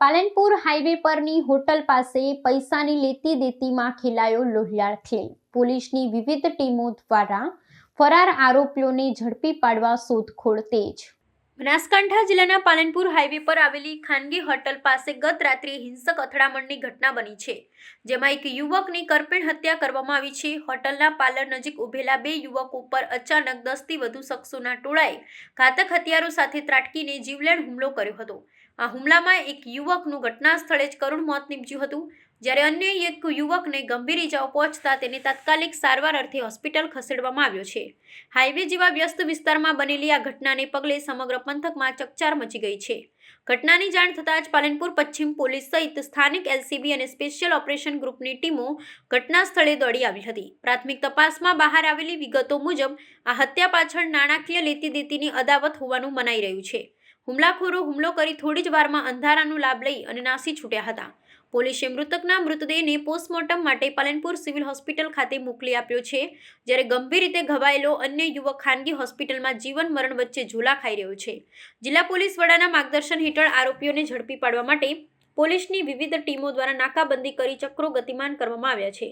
Palanpur highway પરની hotel પાસે પૈસાની લેતી દેતીમાં ખેલાયો લોહિયાળ ખેલ. પોલીસની વિવિધ ટીમો દ્વારા ફરાર આરોપીઓને ઝડપી પાડવા શોધખોળ તેજ બનાસકાંઠા જિલ્લાના પાલનપુર હાઈવે પર આવેલી ખાનગી હોટલ પાસે ગત રાત્રે હિંસક અથડામણની ઘટના બની છે, જેમાં એક યુવકની કરપીણ હત્યા કરવામાં આવી છે. હોટલના પાર્લર નજીક ઉભેલા બે યુવકો પર અચાનક દસથી વધુ શખ્સોના ટોળાએ ઘાતક હથિયારો સાથે ત્રાટકીને જીવલેણ હુમલો કર્યો હતો. આ હુમલામાં એક યુવકનું ઘટના સ્થળે જ કરુણ મોત નીપજ્યું હતું. જ્યારે અન્ય એક યુવકને ગંભીર ઇજાઓ પહોંચતા તેને તાત્કાલિક સારવાર અર્થે હોસ્પિટલ ખસેડવામાં આવ્યો છે. હાઈવે જેવા વ્યસ્ત વિસ્તારમાં બનેલી આ ઘટનાને પગલે સમગ્ર પંથકમાં ચકચાર મચી ગઈ છે. ઘટનાની જાણ થતાં જ પાલનપુર પશ્ચિમ પોલીસ સહિત સ્થાનિક એલસીબી અને સ્પેશિયલ ઓપરેશન ગ્રુપની ટીમો ઘટના સ્થળે દોડી આવી હતી. પ્રાથમિક તપાસમાં બહાર આવેલી વિગતો મુજબ, આ હત્યા પાછળ નાણાકીય લેતી દેતીની અદાવત હોવાનું મનાઈ રહ્યું છે. હુમલાખોરો હુમલો કરી થોડી જ વારમાં અંધારાનો લાભ લઈ અને નાસી છૂટ્યા હતા. પોલીસે મૃતકના મૃતદેહને પોસ્ટમોર્ટમ માટે પાલનપુર સિવિલ હોસ્પિટલ ખાતે મોકલી આપ્યો છે. જ્યારે ગંભીર રીતે ઘવાયેલો અન્ય યુવક ખાનગી હોસ્પિટલમાં જીવન મરણ વચ્ચે ઝૂલા ખાઈ રહ્યો છે. જિલ્લા પોલીસ વડાના માર્ગદર્શન હેઠળ આરોપીઓને ઝડપી પાડવા માટે પોલીસની વિવિધ ટીમો દ્વારા નાકાબંધી કરી ચક્રો ગતિમાન કરવામાં આવ્યા છે.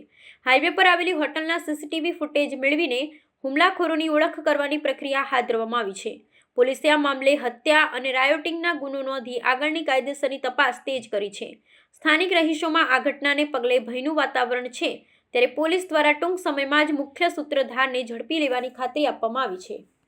હાઈવે પર આવેલી હોટલના સીસીટીવી ફૂટેજ મેળવીને હુમલાખોરોની ઓળખ કરવાની પ્રક્રિયા હાથ ધરવામાં આવી છે. પોલીસે આ મામલે હત્યા અને રાયોટિંગના ગુનો નોંધી આગળની કાયદેસરની તપાસ તેજ કરી છે. સ્થાનિક રહીશોમાં આ ઘટનાને પગલે ભયનું વાતાવરણ છે. ત્યારે પોલીસ દ્વારા ટૂંક સમયમાં જ મુખ્ય સૂત્રધારને ઝડપી લેવાની ખાતરી આપવામાં આવી છે.